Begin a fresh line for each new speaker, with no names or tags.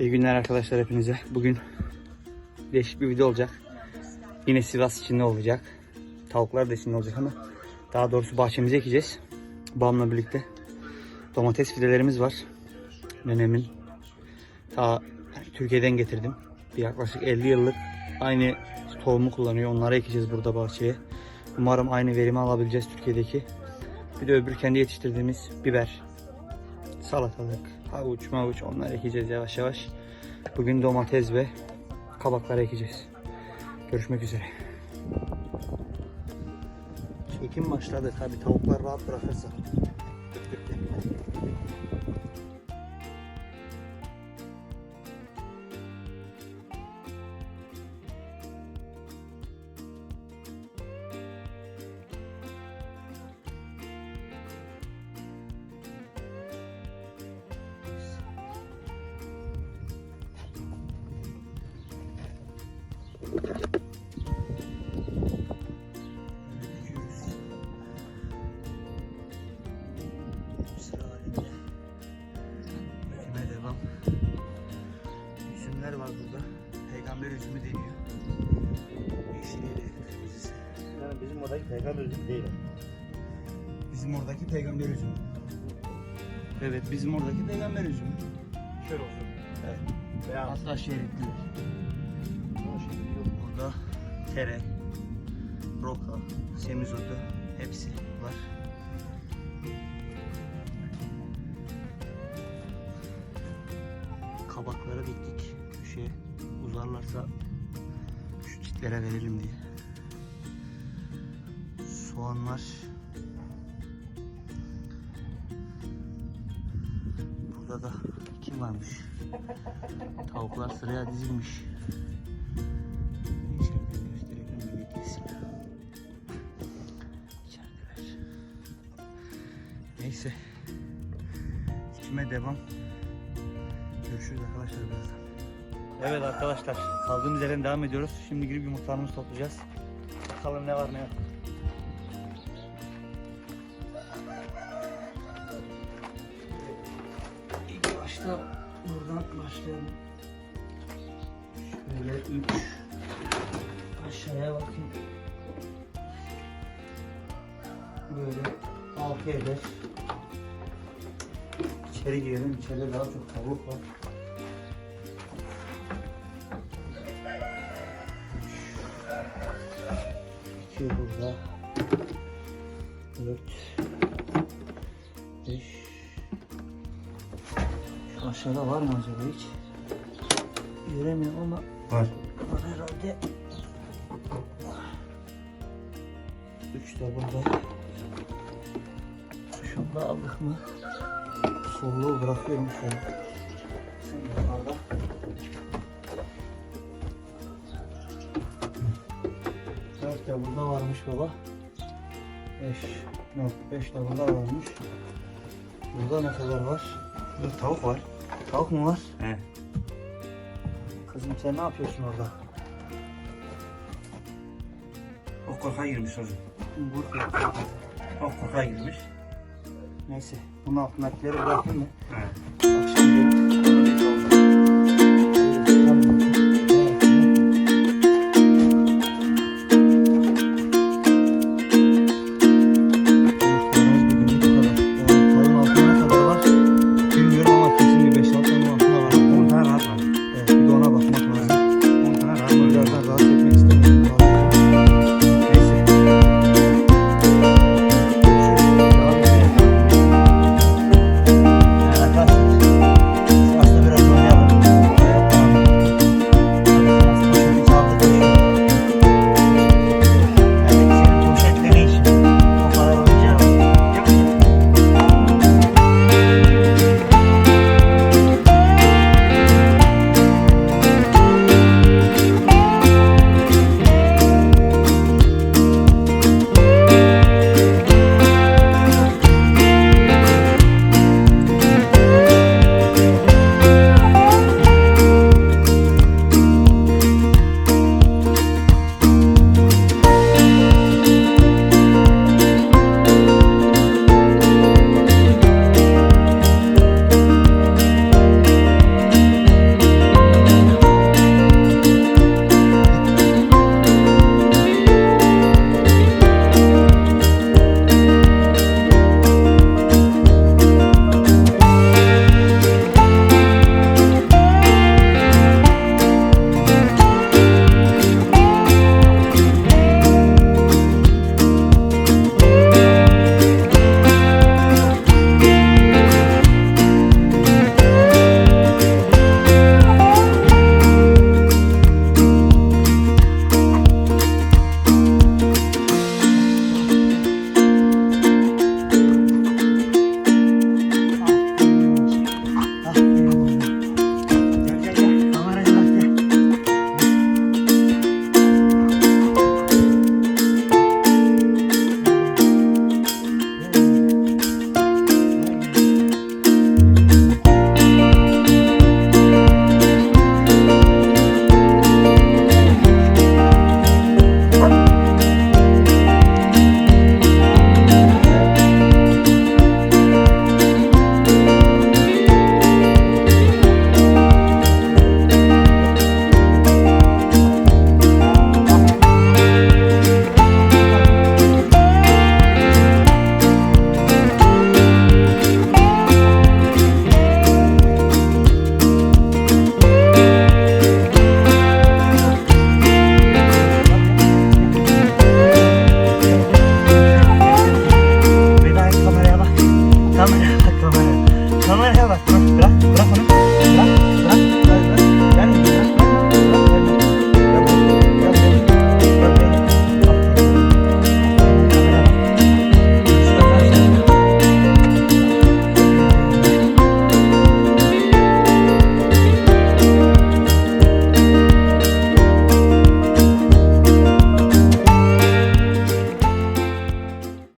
İyi günler arkadaşlar hepinize. Bugün değişik bir video olacak. Yine Sivas içinde olacak. Tavuklar da içinde olacak ama daha doğrusu bahçemize ekeceğiz. Babamla birlikte. Domates fidelerimiz var. Nenemin. Ta Türkiye'den getirdim. Bir yaklaşık 50 yıllık aynı tohumu kullanıyor. Onları ekeceğiz burada bahçeye. Umarım aynı verimi alabileceğiz Türkiye'deki. Bir de öbür kendi yetiştirdiğimiz biber, salatalık, havuç, mavuç onları ekeceğiz yavaş yavaş. Bugün domates ve kabakları ekeceğiz. Görüşmek üzere. Çekim başladı. Tabi tavuklar rahat bırakırsa. Üzümü deniyor. Yeşiliyle kırmızısı.
Yani bizim oradaki peygamber üzümü değil.
Bizim oradaki peygamber üzümü. Evet bizim oradaki peygamber üzümü.
Şöyle olsun.
Evet.
Veya
Hatta şeritliler. Burada tere, roka, semizotu hepsi var. Kabakları diktik köşeye. Uzarlarsa şu çitlere verelim diye. Soğanlar. Burada da kim varmış? Tavuklar sıraya dizilmiş. Neyse. İçime devam. Görüşürüz arkadaşlar birazdan. Evet arkadaşlar kaldığımız yerden devam ediyoruz. Şimdi girip yumurtalarımızı toplayacağız. Bakalım ne var ne yok. İlk başta buradan başlayalım. Şöyle 3 aşağıya bakayım. Böyle 6 eder. İçeri girelim. İçeride daha çok tavuk var. İki burada. Dört. Beş. Şu aşağıda var mı acaba hiç? Göremiyorum ama
Var.
Var herhalde. Üç de burada. Şunu da aldık mı? Solluğu bırakıyorum şöyle. 4 burada varmış baba. 5 yok 5 de varmış. Burada ne kadar var?
Burada tavuk var.
Tavuk mu var?
He.
Kızım sen ne yapıyorsun orada?
O korka girmiş hocam.
Burada.
O korka girmiş.
Neyse bunun altındakileri bırakayım mı?
He. No me dejes, no.